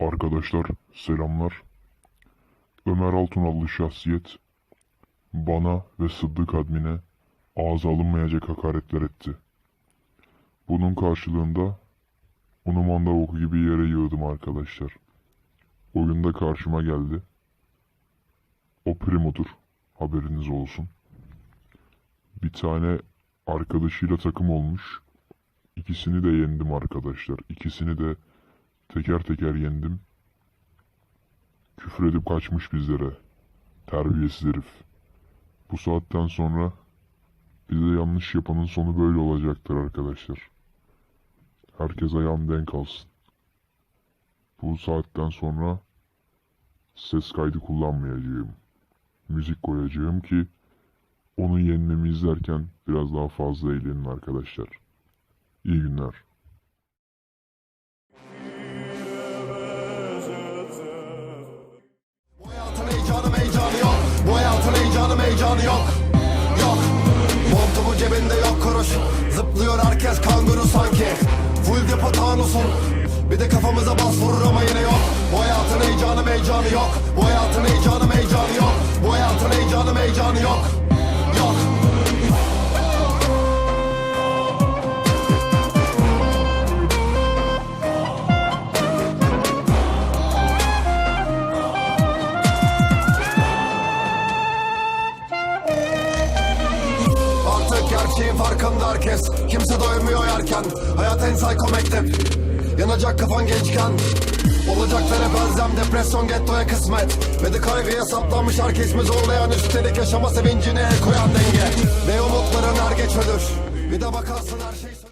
Arkadaşlar selamlar. Ömer Altun adlı şahsiyet bana ve Sıddık admine ağza alınmayacak hakaretler etti. Bunun karşılığında onu manda oku gibi yere yığdım arkadaşlar. Oyunda karşıma geldi. O Primo'dur. Haberiniz olsun. Bir tane arkadaşıyla takım olmuş. İkisini de yendim arkadaşlar. İkisini de teker teker yendim. Küfür edip kaçmış bizlere. Terbiyesiz herif. Bu saatten sonra bize yanlış yapanın sonu böyle olacaktır arkadaşlar. Herkes ayağım denk alsın. Bu saatten sonra ses kaydı kullanmayacağım. Müzik koyacağım ki onu yenmemi izlerken biraz daha fazla eğlenin arkadaşlar. İyi günler. Heyecanı yok. Yok. Montumu cebinde yok kuruş. Zıplıyor herkes kanguru sanki. Full depo tanusun. Bir de kafamıza bas vurur ama yine yok Artık gerçeğin farkında herkes. Kimse doymuyor yerken. Hayat en psycho mektep. Yanacak kafan gençken. Olacaklar hep özlem depresyon gettoya kısmet. Ve de kaygıya saplanmış herkes mi zorlayan? Üstelik yaşama sevincine el koyan denge. Ne umutların er geç ölür Bir de bakarsın her şey